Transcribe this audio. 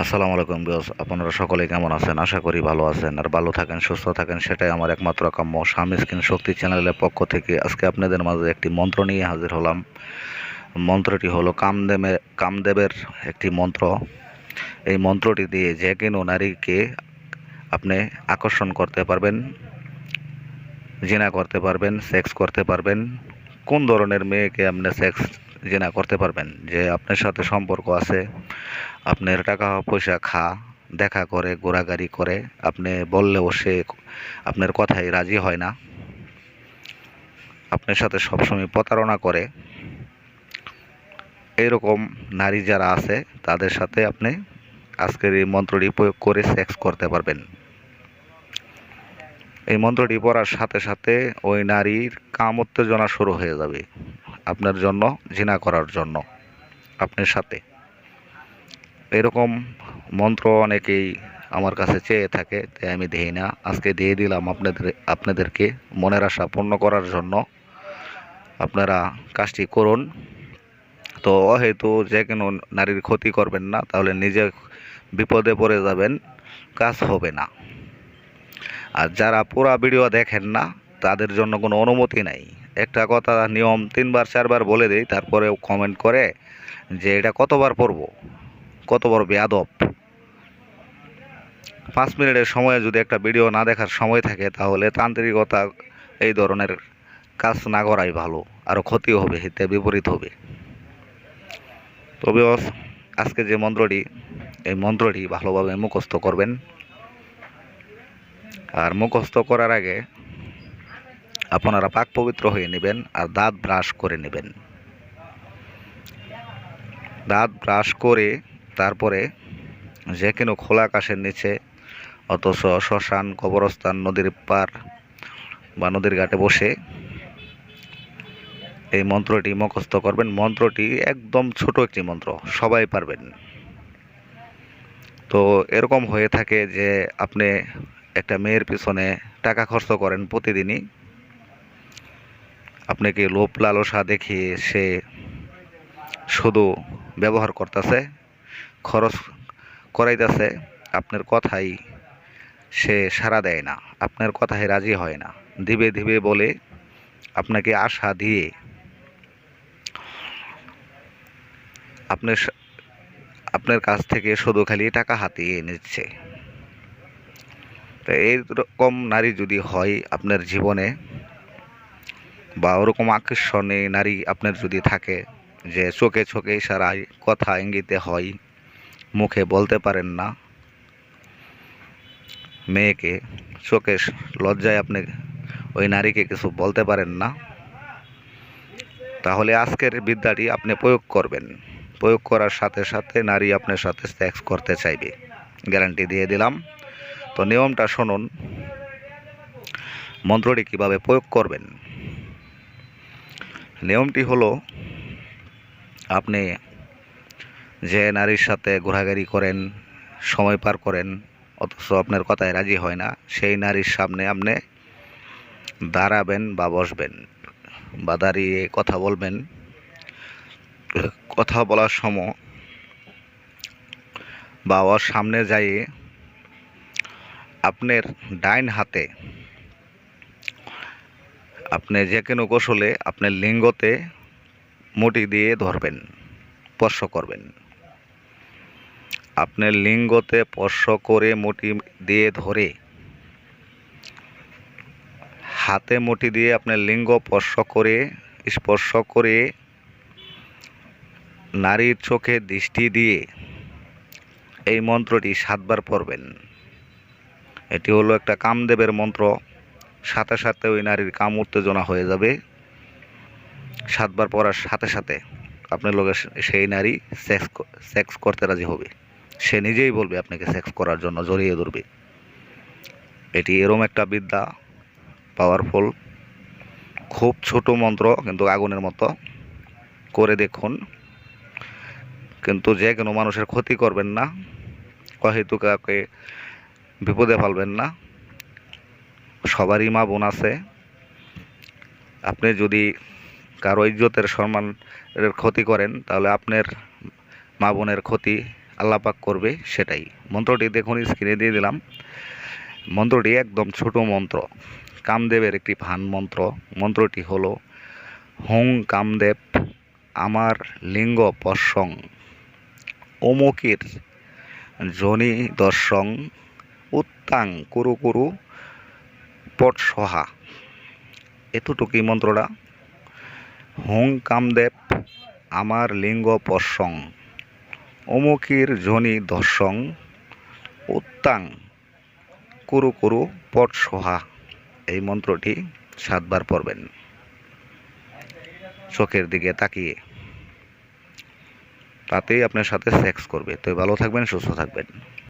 আসসালামু আলাইকুম বিয়স আপনারা সকলে কেমন আছেন? আশা করি ভালো আছেন। আর ভালো থাকেন, সুস্থ থাকেন, সেটাই আমার একমাত্র কাম্য স্বামী স্কিন শক্তি চ্যানেলের পক্ষ থেকে। আজকে আপনাদের মাঝে একটি মন্ত্র নিয়ে হাজির হলাম। মন্ত্রটি হলো কামদেবে কামদেবের একটি মন্ত্র। এই মন্ত্রটি দিয়ে যে কোনো নারীকে আপনি আকর্ষণ করতে পারবেন জেনা করতে পারবেন সেক্স করতে পারবেন। কোন ধরনের মেয়েকে আপনি সেক্স জেনা করতে পারবেন যে আপনার সাথে সম্পর্ক আছে, আপনার টাকা পয়সা খা, দেখা করে, ঘোরাঘুরি করে, আপনি বললেও সে আপনার কথায় রাজি হয় না। আপনার সাথে সবসময় প্রতারণা করে। এরকম নারী যারা আছে, তাদের সাথে আপনি আজকের এই মন্ত্রটি প্রয়োগ করে সেক্স করতে পারবেন। এই মন্ত্রটি পড়ার সাথে সাথে ওই নারীর কাম উত্তেজনা শুরু হয়ে যাবে। আপনার জন্য জিনা করার জন্য, আপনার সাথে। এরকম মন্ত্র অনেকেই আমার কাছে চেয়ে থাকে তাই আমি দিই না। আজকে দিয়ে দিলাম আপনাদের, আপনাদেরকে মনের আশা পূর্ণ করার জন্য। আপনারা কাজটি করুন। তো অহেতু যে কোনো নারীর ক্ষতি করবেন না, তাহলে নিজে বিপদে পড়ে যাবেন, কাজ হবে না। আর যারা পুরা ভিডিও দেখেন না, তাদের জন্য কোনো অনুমতি নাই। একটা কথা নিয়ম তিনবার, চারবার বলে দেই, তারপরেও কমেন্ট করে যে এটা কতবার পড়ব? কত বড় বেয়াদব? পাঁচ মিনিটের সময়ে যদি একটা ভিডিও না দেখার সময় থাকে, তাহলে তান্ত্রিকতা এই ধরনের কাজ না করাই ভালো আরও ক্ষতি হবে হিতে বিপরীত হবে। তবে আজকে যে মন্ত্রটি, এই মন্ত্রটি ভালোভাবে মুখস্থ করবেন। আর মুখস্থ করার আগে আপনারা পাক পবিত্র হয়ে নেবেন আর দাঁত ব্রাশ করে নেবেন। দাঁত ব্রাশ করে তারপরে যে কোনো খোলা আকাশের নিচে, অথচ শ্মশান, কবরস্থান, নদীর পার বা নদীর ঘাটে বসে এই মন্ত্রটি মুখস্থ করবেন। মন্ত্রটি একদম ছোট একটি মন্ত্র, সবাই পারবেন। তো এরকম হয়ে থাকে যে আপনি একটা মেয়ের পিছনে টাকা খরচ করেন প্রতিদিনই। আপনাকে লোভ লালসা দেখিয়ে সে শুধু ব্যবহার করতেছে, খরচ করাইতেছে, আপনার কথাই সে সাড়া দেয় না, আপনার কথায় রাজি হয় না। দিবে দিবে বলে, আপনাকে আশা দিয়ে আপনার আপনার কাছ থেকে শুধু খালি টাকা হাতিয়ে নিচ্ছে। তো এইরকম নারী যদি হয় আপনার জীবনে বা ওরকম আকর্ষণে নারী আপনার যদি থাকে যে চোখে চোখে ইশারায় কথা ইঙ্গিতে হয়, মুখে বলতে পারেন না, মেয়েকে চোখে লজ্জায় আপনি ওই নারীকে কিছু বলতে পারেন না, তাহলে আজকের বিদ্যাটি আপনি প্রয়োগ করবেন। প্রয়োগ করার সাথে সাথে নারী আপনার সাথে সেক্স করতে চাইবে। গ্যারান্টি দিয়ে দিলাম। তো নিয়মটা শুনুন। মন্ত্রটি কীভাবে প্রয়োগ করবেন? নিয়মটি হলো, আপনি যে নারীর সাথে ঘোরাঘুরি করেন, সময় পার করেন, অথচ আপনার কথায় রাজি হয় না, সেই নারীর সামনে আপনি দাঁড়াবেন বা বসবেন বা দাঁড়িয়ে কথা বলবেন। কথা বলার সময় বা ওর সামনে যাইয়ে আপনার ডাইন হাতে আপনি যে কোনো কৌশলে আপনার লিঙ্গতে মুটি দিয়ে ধরবেন, স্পর্শ করবেন। আপনার লিঙ্গতে স্পর্শ করে মুটি দিয়ে ধরে, হাতে মুটি দিয়ে আপনার লিঙ্গ স্পর্শ করে স্পর্শ করে নারীর চোখে দৃষ্টি দিয়ে এই মন্ত্রটি সাতবার পড়বেন। এটি হলো একটা কামদেবের মন্ত্র। সাথে সাথে ওই নারীর কাম উত্তেজনা হয়ে যাবে। সাতবার পড়ার সাথে সাথে আপনার লোকের সেই নারী সেক্স সেক্স করতে রাজি হবে। সে নিজেই বলবে আপনাকে সেক্স করার জন্য জড়িয়ে ধরবে। এটি এরম একটা বিদ্যা পাওয়ারফুল খুব ছোট মন্ত্র, কিন্তু আগুনের মতো। করে দেখুন। কিন্তু যে কোনো মানুষের ক্ষতি করবেন না। অহেতু কাউকে বিপদে ফেলবেন না। সবারই মা বোন আছে। আপনি যদি কারও ইজ্জতের সম্মানের ক্ষতি করেন, তাহলে আপনার মা বোনের ক্ষতি আল্লাপাক করবে সেটাই। মন্ত্রটি দেখুন স্ক্রিনে দিয়ে দিলাম। মন্ত্রটি একদম ছোট মন্ত্র। কামদেবের একটি ভান মন্ত্র। মন্ত্রটি হলো, হুং কামদেব আমার লিঙ্গ পশ্বং অমুকের জনি দর্শং, উত্তাং কুরু কুরু পটসহা এতটুকুই মন্ত্রটা হুং কামদেব, আমার লিঙ্গ পশ্বং অমুকির জনি দর্শং উত্তাং, কুরু কুরু পটসহা এই মন্ত্রটি সাতবার পড়বেন। চোখের দিকে তাকিয়ে। তাতেই আপনার সাথে সেক্স করবে। তো ভালো থাকবেন, সুস্থ থাকবেন।